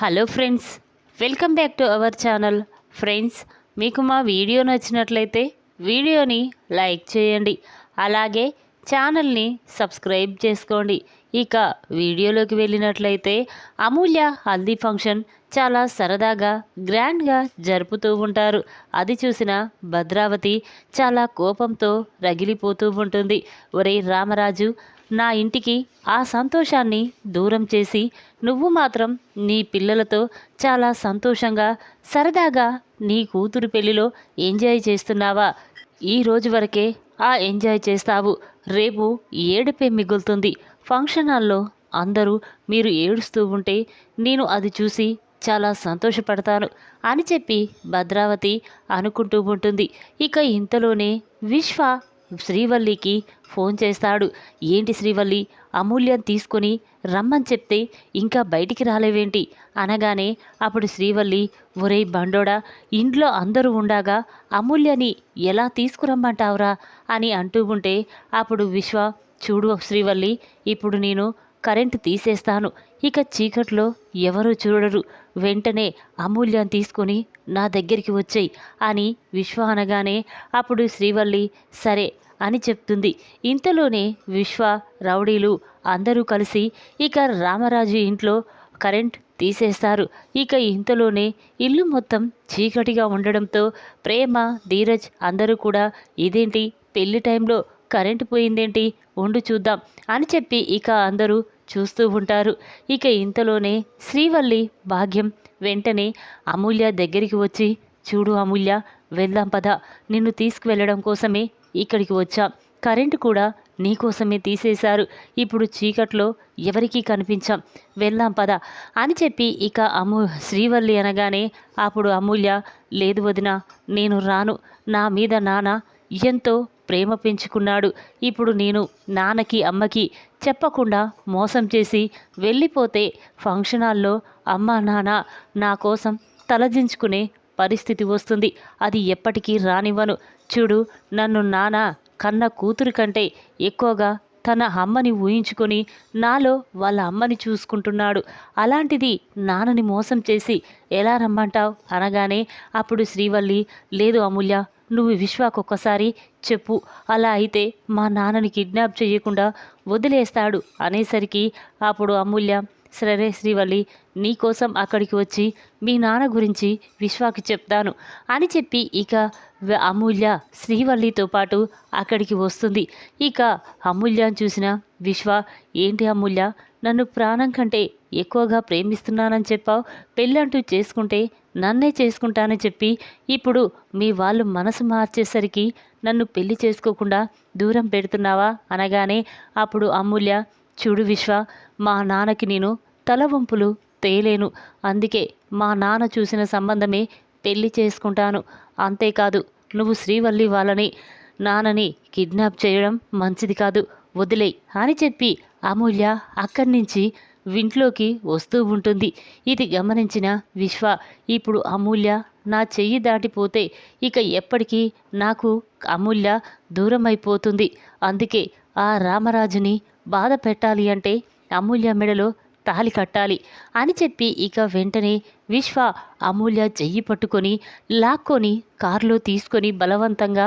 Hello friends welcome back to our channel. Friends మీకు మా video నచ్చినట్లయితే వీడియోని లైక్ చేయండి. అలాగే ఛానల్ని సబ్స్క్రైబ్ చేసుకోండి. ఇక వీడియోలోకి వెళ్ళినట్లయితే అమూల్య హల్దీ ఫంక్షన్ చాలా సరదాగా గ్రాండ్గా జరుపుతూ ఉంటారు. అది చూసిన భద్రావతి చాలా కోపంతో రగిలిపోతూ ఉంటుంది. ఒరే రామరాజు నా ఇంటికి ఆ సంతోషాన్ని దూరం చేసి నువ్వు మాత్రం నీ పిల్లలతో చాలా సంతోషంగా సరదాగా నీ కూతురు పెళ్ళిలో ఎంజాయ్ చేస్తున్నావా? ఈ రోజు వరకే ఆ ఎంజాయ్ చేస్తావు. రేపు ఏడుపే మిగులుతుంది. ఫంక్షన్ హాల్లో అందరూ మీరు ఏడుస్తూ ఉంటే నేను అది చూసి చాలా సంతోషపడతాను అని చెప్పి భద్రావతి అనుకుంటూ ఉంటుంది. ఇక ఇంతలోనే విశ్వ శ్రీవల్లికి ఫోన్ చేస్తాడు. ఏంటి శ్రీవల్లి? అమూల్యం తీసుకొని రమ్మని చెప్తే ఇంకా బయటికి రాలేవేంటి? అనగానే అప్పుడు శ్రీవల్లి ఒరేయ్ బండోడా ఇంట్లో అందరూ ఉండగా అమూల్యని ఎలా తీసుకురమ్మంటావురా? అని అంటూ ఉంటే అప్పుడు విశ్వ చూడు శ్రీవల్లి ఇప్పుడు నేను కరెంటు తీసేస్తాను. ఇక చీకట్లో ఎవరూ చూడరు. వెంటనే అమూల్యం తీసుకొని నా దగ్గరికి వచ్చాయి అని విశ్వ అనగానే అప్పుడు శ్రీవల్లి సరే అని చెప్తుంది. ఇంతలోనే విశ్వ రౌడీలు అందరూ కలిసి ఇక రామరాజు ఇంట్లో కరెంట్ తీసేస్తారు. ఇక ఇంతలోనే ఇల్లు మొత్తం చీకటిగా ఉండడంతో ప్రేమ ధీరజ్ అందరూ కూడా ఇదేంటి? పెళ్ళి టైంలో కరెంటు పోయిందేంటి? ఉండు చూద్దాం అని చెప్పి ఇక అందరూ చూస్తూ ఉంటారు. ఇక ఇంతలోనే శ్రీవల్లి భాగ్యం వెంటనే అమూల్య దగ్గరికి వచ్చి చూడు అమూల్య వెళ్దాం పద. నిన్ను తీసుకువెళ్ళడం కోసమే ఇక్కడికి వచ్చాం. కరెంటు కూడా నీకోసమే తీసేశారు. ఇప్పుడు చీకట్లో ఎవరికీ కనిపించాం. వెళ్దాం పద. అని చెప్పి ఇక అమూ శ్రీవల్లి అనగానే అప్పుడు అమూల్య లేదు వదిన నేను రాను. నా మీద నాన్న ఎంతో ప్రేమ పెంచుకున్నాడు. ఇప్పుడు నేను నాన్నకి అమ్మకి చెప్పకుండా మోసం చేసి వెళ్ళిపోతే ఫంక్షన్ హాల్లో అమ్మ నాన్న నా కోసం తలదించుకునే పరిస్థితి వస్తుంది. అది ఎప్పటికీ రానివ్వను. చూడు నన్ను నాన్న కన్న కూతురు కంటే ఎక్కువగా తన అమ్మని ఊహించుకొని నాలో వాళ్ళ అమ్మని చూసుకుంటున్నాడు. అలాంటిది నాన్నని మోసం చేసి ఎలా రమ్మంటావు? అనగానే అప్పుడు శ్రీవల్లి లేదు అమూల్య నువ్వు విశ్వాకు ఒక్కసారి చెప్పు. అలా అయితే మా నాన్నని కిడ్నాప్ చేయకుండా వదిలేస్తాడు అనేసరికి అప్పుడు అమూల్య సరే శ్రీవల్లి నీకోసం అక్కడికి వచ్చి మీ నాన్న గురించి విశ్వాకి చెప్తాను అని చెప్పి ఇక అమూల్య శ్రీవల్లితో పాటు అక్కడికి వస్తుంది. ఇక అమూల్యను చూసిన విశ్వ ఏంటి అమూల్య? నన్ను ప్రాణం కంటే ఎక్కువగా ప్రేమిస్తున్నానని చెప్పావు. పెళ్ళంటూ చేసుకుంటే నన్నే చేసుకుంటానని చెప్పి ఇప్పుడు మీ వాళ్ళు మనసు మార్చేసరికి నన్ను పెళ్ళి చేసుకోకుండా దూరం పెడుతున్నావా అనగానే అప్పుడు అమూల్య చూడు విశ్వ మా నాన్నకి నేను తల వంపులు తేలేను. అందుకే మా నాన్న చూసిన సంబంధమే పెళ్ళి చేసుకుంటాను. అంతేకాదు నువ్వు శ్రీవల్లి వాళ్ళని నాన్నని కిడ్నాప్ చేయడం మంచిది కాదు. వదిలే అని చెప్పి అమూల్య అక్కడి నుంచి ఇంట్లోకి వస్తూ ఉంటుంది. ఇది గమనించిన విశ్వ ఇప్పుడు అమూల్య నా చెయ్యి దాటిపోతే ఇక ఎప్పటికీ నాకు అమూల్య దూరం అయిపోతుంది అందుకే ఆ రామరాజుని బాధ పెట్టాలి అంటే అమూల్య మెడలో తాలి కట్టాలి అని చెప్పి ఇక వెంటనే విశ్వ అమూల్య చెయ్యి పట్టుకొని లాక్కొని కారులో తీసుకొని బలవంతంగా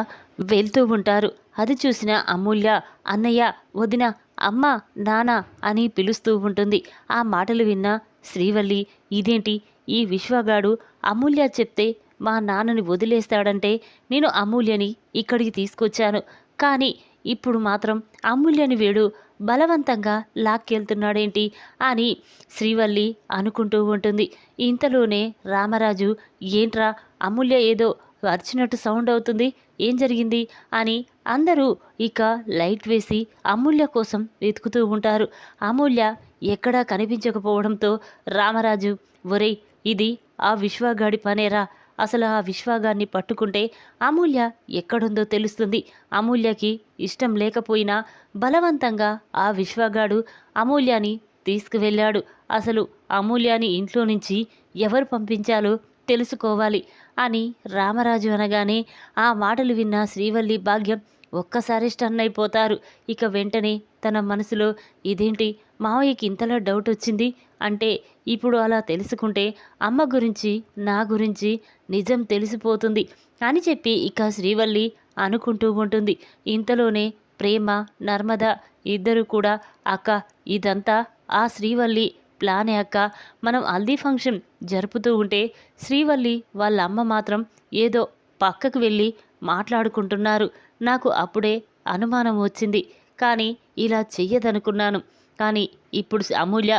వెళ్తూ ఉంటారు. అది చూసిన అమూల్య అన్నయ్య వదిన అమ్మ నాన్న అని పిలుస్తూ ఉంటుంది. ఆ మాటలు విన్న శ్రీవల్లి ఇదేంటి? ఈ విశ్వగాడు అమూల్య చెప్తే మా నాన్నని వదిలేస్తాడంటే నేను అమూల్యని ఇక్కడికి తీసుకొచ్చాను. కానీ ఇప్పుడు మాత్రం అమూల్యని వీడు బలవంతంగా లాక్కెళ్తున్నాడేంటి? అని శ్రీవల్లి అనుకుంటూ ఉంటుంది. ఇంతలోనే రామరాజు ఏంట్రా అమూల్య ఏదో అరిచినట్టు సౌండ్ అవుతుంది. ఏం జరిగింది? అని అందరూ ఇక లైట్ వేసి అమూల్య కోసం వెతుకుతూ ఉంటారు. అమూల్య ఎక్కడా కనిపించకపోవడంతో రామరాజు ఒరేయ్ ఇది ఆ విశ్వగాడి పనేరా? అసలు ఆ విశ్వాగాన్ని పట్టుకుంటే అమూల్య ఎక్కడుందో తెలుస్తుంది. అమూల్యకి ఇష్టం లేకపోయినా బలవంతంగా ఆ విశ్వగాడు అమూల్యని తీసుకువెళ్ళాడు. అసలు అమూల్యాని ఇంట్లో నుంచి ఎవరు పంపించాలో తెలుసుకోవాలి అని రామరాజు అనగానే ఆ మాటలు విన్న శ్రీవల్లి భాగ్యం ఒక్కసారి స్టన్ అయిపోతారు ఇక వెంటనే తన మనసులో ఇదేంటి? మావయ్యకి ఇంతలా డౌట్ వచ్చింది? అంటే ఇప్పుడు అలా తెలుసుకుంటే అమ్మ గురించి నా గురించి నిజం తెలిసిపోతుంది అని చెప్పి ఇక శ్రీవల్లి అనుకుంటూ ఉంటుంది. ఇంతలోనే ప్రేమ నర్మద ఇద్దరు కూడా అక్క ఇదంతా ఆ శ్రీవల్లి ప్లాన్ అక్క మనం హల్దీ ఫంక్షన్ జరుపుతూ ఉంటే శ్రీవల్లి వాళ్ళ అమ్మ మాత్రం ఏదో పక్కకు వెళ్ళి మాట్లాడుకుంటున్నారు. నాకు అప్పుడే అనుమానం వచ్చింది. కానీ ఇలా చెయ్యదనుకున్నాను. కానీ ఇప్పుడు అమూల్య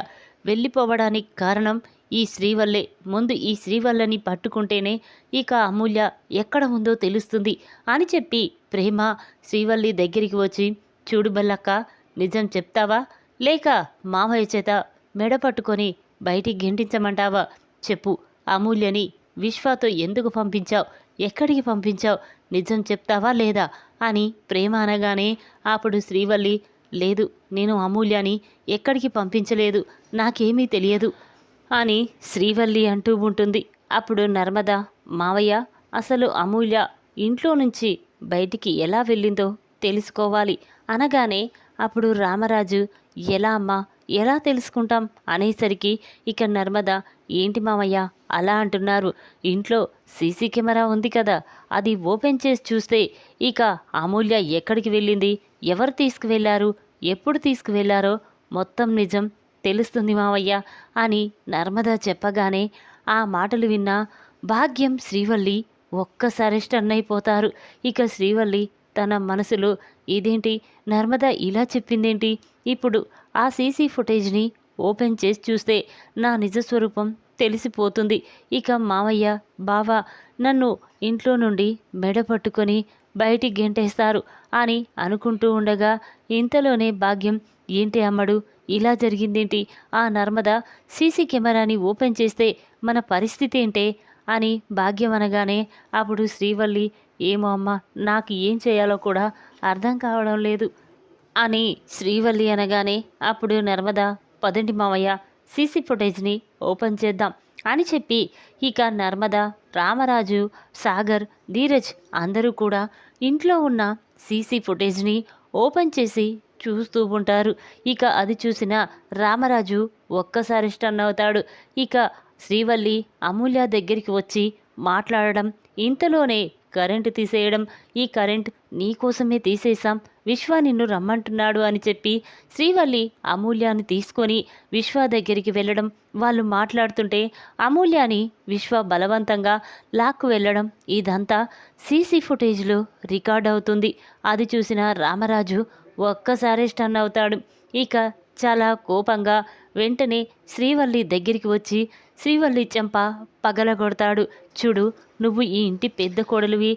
వెళ్ళిపోవడానికి కారణం ఈ శ్రీవల్లే. ముందు ఈ శ్రీవల్లని పట్టుకుంటేనే ఇక అమూల్య ఎక్కడ ఉందో తెలుస్తుంది అని చెప్పి ప్రేమ శ్రీవల్లి దగ్గరికి వచ్చి చూడు బల్లక్క నిజం చెప్తావా? లేక మామయ్య చేత మెడ పట్టుకొని బయటికి గెంటించమంటావా? చెప్పు. అమూల్యని విశ్వాతో ఎందుకు పంపించావు? ఎక్కడికి పంపించావు? నిజం చెప్తావా లేదా? అని ప్రేమ అనగానే అప్పుడు శ్రీవల్లి లేదు నేను అమూల్యని ఎక్కడికి పంపించలేదు. నాకేమీ తెలియదు అని శ్రీవల్లి అంటూ ఉంటుంది. అప్పుడు నర్మద మావయ్య అసలు అమూల్య ఇంట్లో నుంచి బయటికి ఎలా వెళ్ళిందో తెలుసుకోవాలి అనగానే అప్పుడు రామరాజు ఎలా అమ్మా ఎలా తెలుసుకుంటాం అనేసరికి ఇక నర్మద ఏంటి మామయ్య అలా అంటున్నారు. ఇంట్లో సీసీ కెమెరా ఉంది కదా అది ఓపెన్ చేసి చూస్తే ఇక అమూల్య ఎక్కడికి వెళ్ళింది? ఎవరు తీసుకువెళ్ళారు ఎప్పుడు తీసుకువెళ్ళారో మొత్తం నిజం తెలుస్తుంది మావయ్య అని నర్మద చెప్పగానే ఆ మాటలు విన్న భాగ్యం శ్రీవల్లి ఒక్కసారి స్టన్ అయిపోతారు. ఇక శ్రీవల్లి తన మనసులో ఇదేంటి? నర్మద ఇలా చెప్పిందేంటి? ఇప్పుడు ఆ సీసీ ఫుటేజ్ని ఓపెన్ చేసి చూస్తే నా నిజ స్వరూపం తెలిసిపోతుంది. ఇక మావయ్య బావ నన్ను ఇంట్లో నుండి మెడ పట్టుకొని బయటికి గెంటేస్తారు అని అనుకుంటూ ఉండగా ఇంతలోనే భాగ్యం ఏంటి అమ్మడు? ఇలా జరిగిందేంటి? ఆ నర్మద సీసీ కెమెరాని ఓపెన్ చేస్తే మన పరిస్థితి ఏంటే? అని భాగ్యం అనగానే అప్పుడు శ్రీవల్లి ఏమో అమ్మ నాకు ఏం చేయాలో కూడా అర్థం కావడం లేదు. అని శ్రీవల్లి అనగానే అప్పుడు నర్మద పదండి మావయ్య సీసీ ఫుటేజ్ని ఓపెన్ చేద్దాం అని చెప్పి ఇక నర్మద రామరాజు సాగర్ ధీరజ్ అందరూ కూడా ఇంట్లో ఉన్న సీసీ ఫుటేజ్ని ఓపెన్ చేసి చూస్తూ ఉంటారు. ఇక అది చూసిన రామరాజు ఒక్కసారి స్టన్ అవుతాడు. ఇక శ్రీవల్లి అమూల్య దగ్గరికి వచ్చి మాట్లాడడం ఇంతలోనే కరెంటు తీసేయడం ఈ కరెంట్ నీకోసమే తీసేశాం. విశ్వ నిన్ను రమ్మంటున్నాడు అని చెప్పి శ్రీవల్లి అమూల్యాన్ని తీసుకొని విశ్వ దగ్గరికి వెళ్ళడం. వాళ్ళు మాట్లాడుతుంటే అమూల్యాని విశ్వ బలవంతంగా లాక్కు వెళ్ళడం. ఇదంతా సీసీ ఫుటేజ్లో రికార్డ్ అవుతుంది. అది చూసిన రామరాజు ఒక్కసారే స్టన్ అవుతాడు. ఇక చాలా కోపంగా వెంటనే శ్రీవల్లి దగ్గరికి వచ్చి శ్రీవల్లి చెంప పగలగొడతాడు. చూడు నువ్వు ఈ ఇంటి పెద్ద కోడలివి.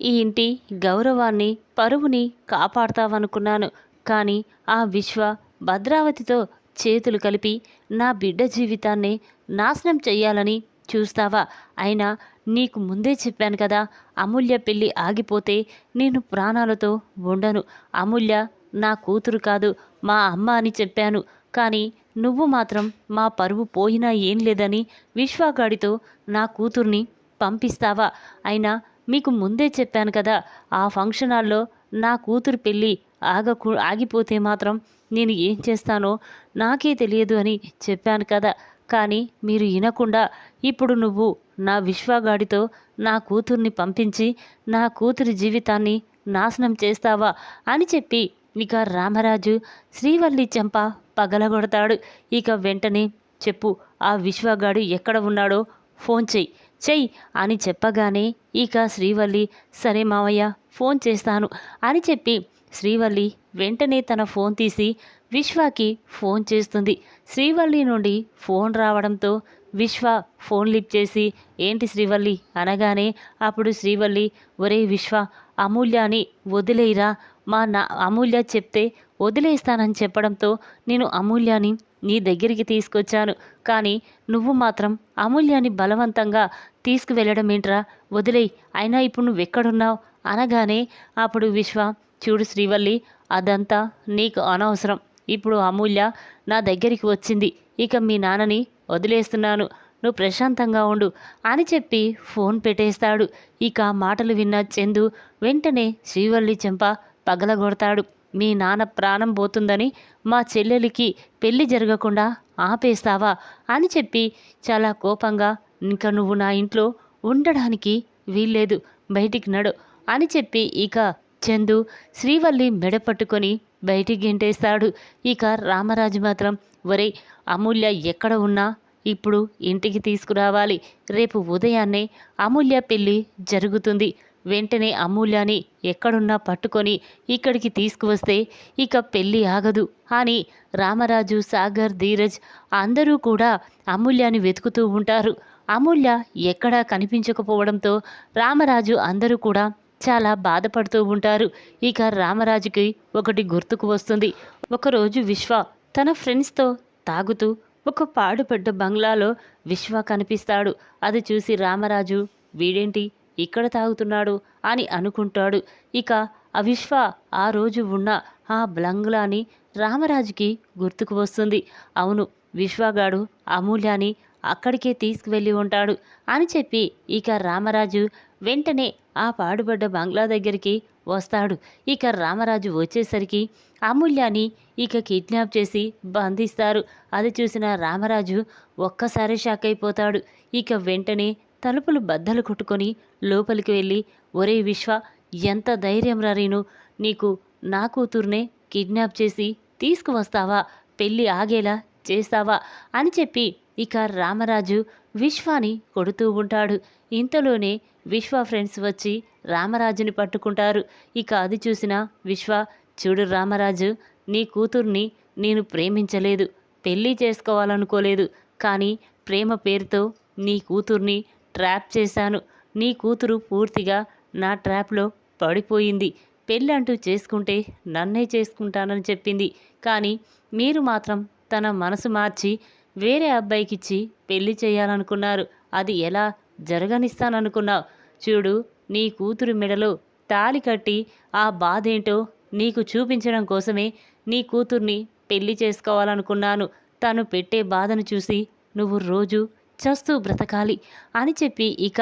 ఈ ఇంటి గౌరవాన్ని పరువుని కాపాడతావనుకున్నాను. కానీ ఆ విశ్వ భద్రావతితో చేతులు కలిపి నా బిడ్డ జీవితాన్ని నాశనం చెయ్యాలని చూస్తావా? అయినా నీకు ముందే చెప్పాను కదా అమూల్య పెళ్ళి ఆగిపోతే నేను ప్రాణాలతో ఉండను. అమూల్య నా కూతురు కాదు మా అమ్మ అని చెప్పాను. కానీ నువ్వు మాత్రం మా పరువు పోయినా ఏం లేదని విశ్వాగాడితో నా కూతుర్ని పంపిస్తావా? అయినా మీకు ముందే చెప్పాను కదా ఆ ఫంక్షన్ హాల్లో నా కూతురు పెళ్ళి ఆగకు ఆగిపోతే మాత్రం నేను ఏం చేస్తానో నాకే తెలియదు అని చెప్పాను కదా. కానీ మీరు వినకుండా ఇప్పుడు నువ్వు నా విశ్వాగాడితో నా కూతుర్ని పంపించి నా కూతురి జీవితాన్ని నాశనం చేస్తావా అని చెప్పి ఇక రామరాజు శ్రీవల్లి చెంప పగలగొడతాడు. ఇక వెంటనే చెప్పు ఆ విశ్వగాడు ఎక్కడ ఉన్నాడో? ఫోన్ చెయ్యి. చెయ్యి అని చెప్పగానే ఇక శ్రీవల్లి సరే మావయ్య ఫోన్ చేస్తాను అని చెప్పి శ్రీవల్లి వెంటనే తన ఫోన్ తీసి విశ్వకి ఫోన్ చేస్తుంది. శ్రీవల్లి నుండి ఫోన్ రావడంతో విశ్వ ఫోన్ లిఫ్ట్ చేసి ఏంటి శ్రీవల్లి? అనగానే అప్పుడు శ్రీవల్లి ఒరే విశ్వ అమూల్యాని వదిలేయిరా. మా నా అమూల్య చెప్తే వదిలేస్తానని చెప్పడంతో నేను అమూల్యాని నీ దగ్గరికి తీసుకొచ్చాను. కానీ నువ్వు మాత్రం అమూల్యాన్ని బలవంతంగా తీసుకువెళ్ళడం ఏంట్రా? వదిలేయి అయినా ఇప్పుడు నువ్వు ఎక్కడున్నావు అనగానే అప్పుడు విశ్వ చూడు శ్రీవల్లి అదంతా నీకు అనవసరం. ఇప్పుడు అమూల్య నా దగ్గరికి వచ్చింది. ఇక మీ నాన్నని వదిలేస్తున్నాను. నువ్వు ప్రశాంతంగా ఉండు అని చెప్పి ఫోన్ పెట్టేస్తాడు. ఇక మాటలు విన్న చందు వెంటనే శ్రీవల్లి చెంప పగలగొడతాడు. మీ నాన్న ప్రాణం పోతుందని మా చెల్లెలికి పెళ్ళి జరగకుండా ఆపేస్తావా అని చెప్పి చాలా కోపంగా ఇంకా నువ్వు నా ఇంట్లో ఉండడానికి వీల్లేదు బయటికి నడు అని చెప్పి ఇక చందు శ్రీవల్లి మెడ పట్టుకొని బయటికి గెంటేస్తాడు. ఇక రామరాజు మాత్రం ఒరే అమూల్య ఎక్కడ ఉన్నా ఇప్పుడు ఇంటికి తీసుకురావాలి. రేపు ఉదయాన్నే అమూల్య పెళ్ళి జరుగుతుంది. వెంటనే అమూల్యాని ఎక్కడున్నా పట్టుకొని ఇక్కడికి తీసుకువస్తే ఇక పెళ్ళి ఆగదు అని రామరాజు సాగర్ ధీరజ్ అందరూ కూడా అమూల్యాని వెతుకుతూ ఉంటారు. అమూల్య ఎక్కడా కనిపించకపోవడంతో రామరాజు అందరూ కూడా చాలా బాధపడుతూ ఉంటారు. ఇక రామరాజుకి ఒకటి గుర్తుకు వస్తుంది. ఒకరోజు విశ్వ తన ఫ్రెండ్స్తో తాగుతూ ఒక పాడుపడ్డ బంగ్లాలో విశ్వ కనిపిస్తాడు. అది చూసి రామరాజు వీడేంటి? ఇక్కడ తాగుతున్నాడు అని అనుకుంటాడు. ఇక ఆ విశ్వ ఆ రోజు ఉన్న ఆ బ్లంగ్లాని రామరాజుకి గుర్తుకు వస్తుంది. అవును విశ్వగాడు అమూల్యాని అక్కడికే తీసుకువెళ్ళి ఉంటాడు అని చెప్పి ఇక రామరాజు వెంటనే ఆ పాడుబడ్డ బంగ్లా దగ్గరికి వస్తాడు. ఇక రామరాజు వచ్చేసరికి అమూల్యాని ఇక కిడ్నాప్ చేసి బంధిస్తారు. అది చూసిన రామరాజు ఒక్కసారి షాక్ అయిపోతాడు. ఇక వెంటనే తలుపులు బద్దలు కొట్టుకొని లోపలికి వెళ్ళి ఒరే విశ్వ ఎంత ధైర్యం రీను. నీకు నా కూతుర్నే కిడ్నాప్ చేసి తీసుకువస్తావా? పెళ్ళి ఆగేలా చేస్తావా? అని చెప్పి ఇక రామరాజు విశ్వాని కొడుతూ ఉంటాడు. ఇంతలోనే విశ్వ ఫ్రెండ్స్ వచ్చి రామరాజుని పట్టుకుంటారు. ఇక అది చూసిన విశ్వ చూడు రామరాజు నీ కూతుర్ని నేను ప్రేమించలేదు. పెళ్ళి చేసుకోవాలనుకోలేదు. కానీ ప్రేమ పేరుతో నీ కూతుర్ని ట్రాప్ చేశాను. నీ కూతురు పూర్తిగా నా ట్రాప్లో పడిపోయింది. పెళ్ళంటూ చేసుకుంటే నన్నే చేసుకుంటానని చెప్పింది. కానీ మీరు మాత్రం తన మనసు మార్చి వేరే అబ్బాయికిచ్చి పెళ్ళి చేయాలనుకున్నారు. అది ఎలా జరగనిస్తాననుకున్నావు? చూడు నీ కూతురు మెడలో తాలి కట్టి ఆ బాధేంటో నీకు చూపించడం కోసమే నీ కూతుర్ని పెళ్ళి చేసుకోవాలనుకున్నాను. తను పెట్టే బాధను చూసి నువ్వు రోజు చస్తూ బ్రతకాలి అని చెప్పి ఇక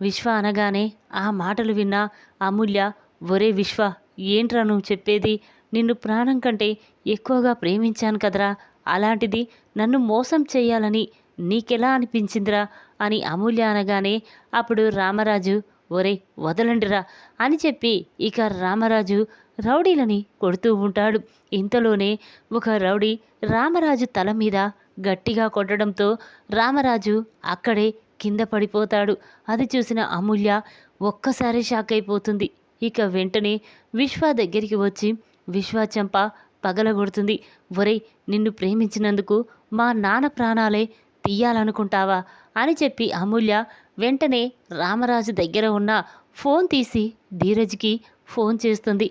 విశ్వ అనగానే ఆ మాటలు విన్న అమూల్య ఒరే విశ్వ ఏంట్రా నువ్వు చెప్పేది? నిన్ను ప్రాణం కంటే ఎక్కువగా ప్రేమించాను కదరా. అలాంటిది నన్ను మోసం చేయాలని నీకెలా అనిపించిందిరా? అని అమూల్య అనగానే అప్పుడు రామరాజు ఒరే వదలండిరా అని చెప్పి ఇక రామరాజు రౌడీలని కొడుతూ ఉంటాడు. ఇంతలోనే ఒక రౌడీ రామరాజు తల మీద గట్టిగా కొట్టడంతో రామరాజు అక్కడే కింద పడిపోతాడు. అది చూసిన అమూల్య ఒక్కసారి షాక్ అయిపోతుంది. ఇక వెంటనే విశ్వ దగ్గరికి వచ్చి విశ్వ చెంప పగలగొడుతుంది. ఒరే నిన్ను ప్రేమించినందుకు మా నాన్న ప్రాణాలే తీయాలనుకుంటావా? అని చెప్పి అమూల్య వెంటనే రామరాజు దగ్గర ఉన్న ఫోన్ తీసి ధీరజ్కి ఫోన్ చేస్తుంది.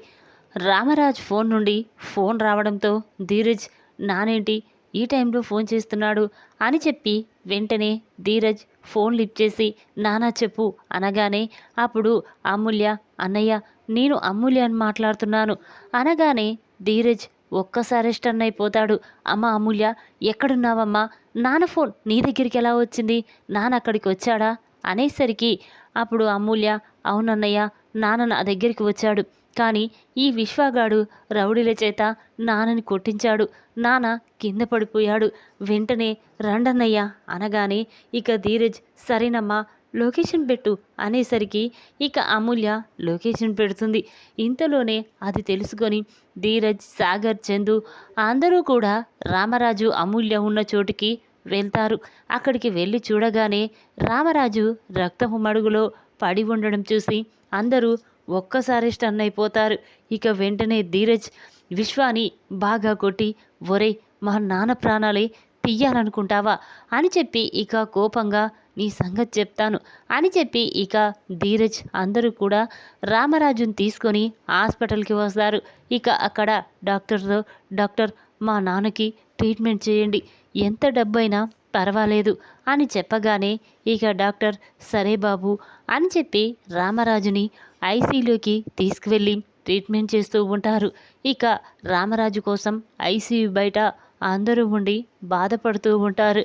రామరాజ్ ఫోన్ నుండి ఫోన్ రావడంతో ధీరజ్ నానేంటి? ఈ టైంలో ఫోన్ చేస్తున్నాడు అని చెప్పి వెంటనే ధీరజ్ ఫోన్ లిఫ్ట్ చేసి నానా చెప్పు అనగానే అప్పుడు అమూల్య అన్నయ్య నేను అమూల్య అని మాట్లాడుతున్నాను అనగానే ధీరజ్ ఒక్కసారి స్టన్ అయిపోతాడు. అమ్మ అమూల్య ఎక్కడున్నావమ్మా? నాన్న ఫోన్ నీ దగ్గరికి ఎలా వచ్చింది? నాన్న అక్కడికి వచ్చాడా? అనేసరికి అప్పుడు అమూల్య అవునన్నయ్య నాన్న నా దగ్గరికి వచ్చాడు. కానీ ఈ విశ్వగాడు రౌడీల చేత నాన్నని కొట్టించాడు. నాన్న కింద పడిపోయాడు. వెంటనే రండన్నయ్య అనగానే ఇక ధీరజ్ సరేనమ్మా లొకేషన్ పెట్టు అనేసరికి ఇక అమూల్య లొకేషన్ పెడుతుంది. ఇంతలోనే అది తెలుసుకొని ధీరజ్ సాగర్ చందు అందరూ కూడా రామరాజు అమూల్య ఉన్న చోటుకి వెళ్తారు. అక్కడికి వెళ్ళి చూడగానే రామరాజు రక్తపు మడుగులో పడి ఉండడం చూసి అందరూ ఒక్కసారి స్టన్ అయిపోతారు ఇక వెంటనే ధీరజ్ విశ్వాని బాగా కొట్టి ఒరే మా నాన్న ప్రాణాలే తీయాలనుకుంటావా? అని చెప్పి ఇక కోపంగా నీ సంగతి చెప్తాను. అని చెప్పి ఇక ధీరజ్ అందరూ కూడా రామరాజుని తీసుకొని హాస్పిటల్కి వస్తారు. ఇక అక్కడ డాక్టర్తో డాక్టర్ మా నాన్నకి ట్రీట్మెంట్ చేయండి. ఎంత డబ్బైనా పర్వాలేదు. అని చెప్పగానే ఇక డాక్టర్ సరే బాబు. అని చెప్పి రామరాజుని ఐసీయూలోకి తీసుకువెళ్ళి ట్రీట్మెంట్ చేస్తూ ఉంటారు. ఇక రామరాజు కోసం ఐసీయూ బయట అందరూ ఉండి బాధపడుతూ ఉంటారు.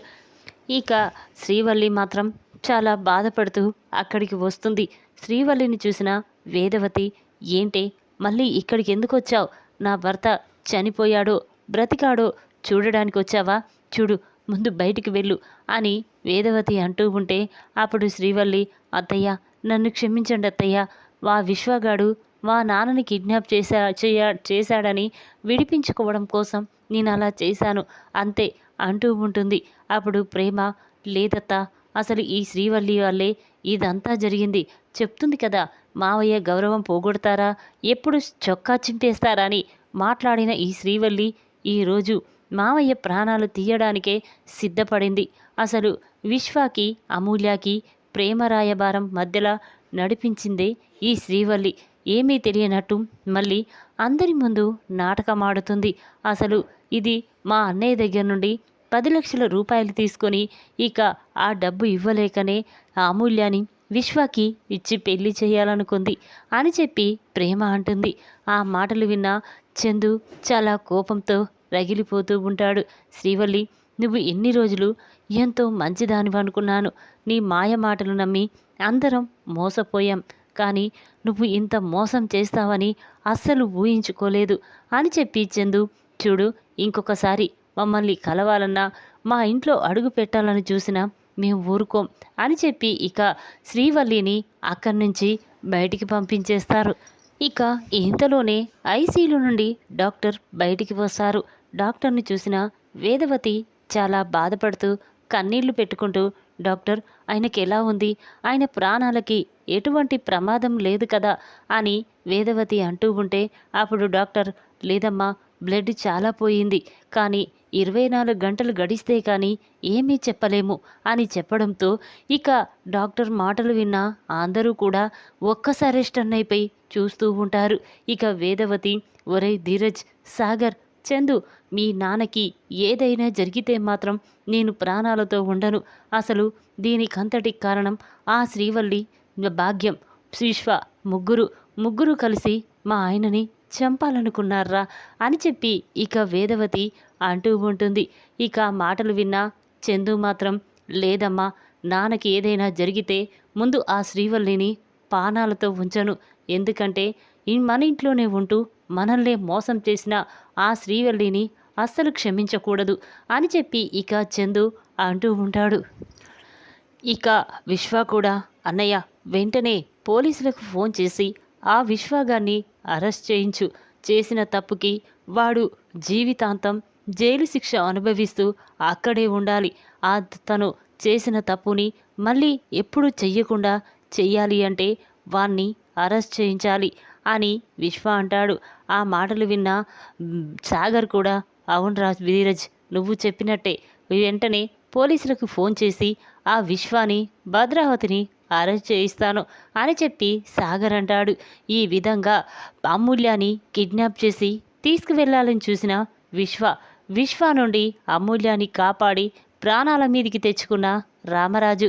ఇక శ్రీవల్లి మాత్రం చాలా బాధపడుతూ అక్కడికి వస్తుంది. శ్రీవల్లిని చూసిన వేదవతి ఏంటే మళ్ళీ ఇక్కడికి ఎందుకు వచ్చావు? నా భర్త చనిపోయాడో బ్రతికాడో చూడడానికి వచ్చావా? చూడు ముందు బయటికి వెళ్ళు అని వేదవతి అంటూ ఉంటే అప్పుడు శ్రీవల్లి అత్తయ్య నన్ను క్షమించండి అత్తయ్య వా విశ్వగాడు మా నాన్నని కిడ్నాప్ చేశా చేయా చేశాడని విడిపించుకోవడం కోసం నేను అలా చేశాను. అంతే అంటూ ఉంటుంది. అప్పుడు ప్రేమ లేదత్తా అసలు ఈ శ్రీవల్లి వల్లే ఇదంతా జరిగింది. చెప్తుంది కదా మావయ్య గౌరవం పోగొడతారా? ఎప్పుడు చొక్కా చింపేస్తారా అని మాట్లాడిన ఈ శ్రీవల్లి ఈరోజు మావయ్య ప్రాణాలు తీయడానికే సిద్ధపడింది. అసలు విశ్వాకి అమూల్యకి ప్రేమ రాయబారం మధ్యలో నడిపించిందే ఈ శ్రీవల్లి. ఏమీ తెలియనట్టు మళ్ళీ అందరి ముందు నాటకమాడుతుంది. అసలు ఇది మా అన్నయ్య దగ్గర నుండి పది లక్షల రూపాయలు తీసుకొని ఇక ఆ డబ్బు ఇవ్వలేకనే ఆ అమూల్యాన్ని విశ్వకి ఇచ్చి పెళ్ళి చేయాలనుకుంది అని చెప్పి ప్రేమ అంటుంది. ఆ మాటలు విన్న చందు చాలా కోపంతో రగిలిపోతూ ఉంటాడు. శ్రీవల్లి నువ్వు ఎన్ని రోజులు ఎంతో మంచిదానివనుకున్నాను. నీ మాయ మాటలు నమ్మి అందరం మోసపోయాం. కానీ నువ్వు ఇంత మోసం చేస్తావని అస్సలు ఊహించుకోలేదు అని చెప్పి చందు. చూడు ఇంకొకసారి మమ్మల్ని కలవాలన్నా మా ఇంట్లో అడుగు పెట్టాలని చూసినా మేము ఊరుకోం అని చెప్పి ఇక శ్రీవల్లిని అక్కడి నుంచి బయటికి పంపించేస్తారు. ఇక ఇంతలోనే ఐసీయూ నుండి డాక్టర్ బయటికి వస్తారు. డాక్టర్ని చూసిన వేదవతి చాలా బాధపడుతూ కన్నీళ్ళు పెట్టుకుంటూ డాక్టర్ ఆయనకి ఎలా ఉంది? ఆయన ప్రాణాలకి ఎటువంటి ప్రమాదం లేదు కదా అని వేదవతి అంటూ ఉంటే అప్పుడు డాక్టర్ లేదమ్మా బ్లడ్ చాలా పోయింది కానీ ఇరవై నాలుగు గంటలు గడిస్తే కానీ ఏమీ చెప్పలేము అని చెప్పడంతో ఇక డాక్టర్ మాటలు విన్న అందరూ కూడా ఒక్కసారి స్టన్ అయిపోయి చూస్తూ ఉంటారు. ఇక వేదవతి ఒరే ధీరజ్ సాగర్ చందు మీ నాన్నకి ఏదైనా జరిగితే మాత్రం నేను ప్రాణాలతో ఉండను. అసలు దీనికంతటి కారణం ఆ శ్రీవల్లి భాగ్యం. విశ్వ ముగ్గురు ముగ్గురు కలిసి మా ఆయనని చంపాలనుకున్నారా అని చెప్పి ఇక వేదవతి అంటూ ఉంటుంది. ఇక మాటలు విన్నా చందు మాత్రం లేదమ్మా నాన్నకి ఏదైనా జరిగితే ముందు ఆ శ్రీవల్లిని పానాలతో ఉంచను. ఎందుకంటే మన ఇంట్లోనే ఉంటూ మనల్నే మోసం చేసిన ఆ శ్రీవల్లిని అస్సలు క్షమించకూడదు అని చెప్పి ఇక చందు అంటూ ఉంటాడు. ఇక విశ్వ కూడా అన్నయ్య వెంటనే పోలీసులకు ఫోన్ చేసి ఆ విశ్వగాన్ని అరెస్ట్ చేయించు. చేసిన తప్పుకి వాడు జీవితాంతం జైలు శిక్ష అనుభవిస్తూ అక్కడే ఉండాలి. ఆ తను చేసిన తప్పుని మళ్ళీ ఎప్పుడు చెయ్యకుండా చెయ్యాలి అంటే వాణ్ణి అరెస్ట్ చేయించాలి. అని విశ్వ అంటాడు. ఆ మాటలు విన్న సాగర్ కూడా అవును రాజ్ వీరజ్ నువ్వు చెప్పినట్టే. వెంటనే పోలీసులకు ఫోన్ చేసి ఆ విశ్వాని భద్రావతిని అరెస్ట్ చేయిస్తాను అని చెప్పి సాగర్ అంటాడు. ఈ విధంగా అమూల్యాని కిడ్నాప్ చేసి తీసుకువెళ్ళాలని చూసిన విశ్వ విశ్వ నుండి అమూల్యాన్ని కాపాడి ప్రాణాల మీదికి తెచ్చుకున్న రామరాజు